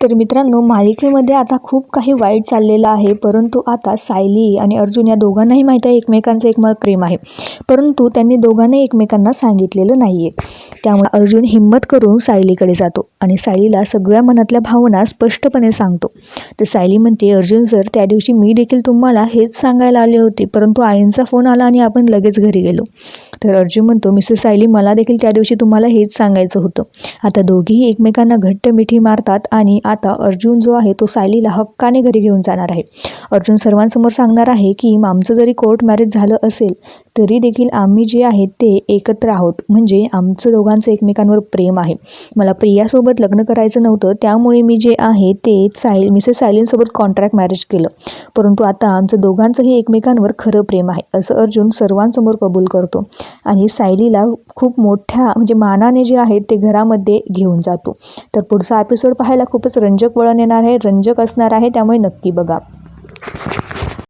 तर मित्रांनो मालिकेमध्ये आता खूप काही वाईट चाललेलं आहे परंतु आता सायली आणि अर्जुन या दोघांनाही माहीत आहे एकमेकांचं एकमेक प्रेम आहे. परंतु त्यांनी दोघांनाही एकमेकांना सांगितलेलं नाही आहे त्यामुळे अर्जुन हिंमत करून सायलीकडे जातो आणि सायलीला सगळ्या मनातल्या भावना स्पष्टपणे सांगतो. तर सायली म्हणते अर्जुन सर त्या दिवशी मी देखील तुम्हाला हेच सांगायला आले होते परंतु आईंचा फोन आला आणि आपण लगेच घरी गेलो. तर अर्जुन म्हणतो मिसेस सायली मला देखील त्या दिवशी तुम्हाला हेच सांगायचं होतं. आता दोघीही एकमेकांना घट्ट मिठी मारतात आणि आता अर्जुन जो आहे तो सायलीला हक्काने घरी घेऊन जाणार आहे. अर्जुन सर्वांसमोर सांगणार आहे की आमचं जरी कोर्ट मॅरेज झालं असेल तरी देखील आम्ही जे आहेत ते एकत्र आहोत. म्हणजे आमचं दोघांचं एकमेकांवर प्रेम आहे. मला प्रियासोबत लग्न करायचं नव्हतं त्यामुळे मी जे आहे ते सायल मिसेस सायलींसोबत कॉन्ट्रॅक्ट मॅरेज केलं. परंतु आता आमचं दोघांचंही एकमेकांवर खरं प्रेम आहे असं अर्जुन सर्वांसमोर कबूल करतो. आणि सायलीला खूप मोठ्या म्हणजे मानाने जे आहे ते घरामध्ये घेऊन जातो. तर पुढचा एपिसोड पाहायला खूपच रंजक वळण येणार आहे रंजक असणार आहे त्यामुळे नक्की बघा.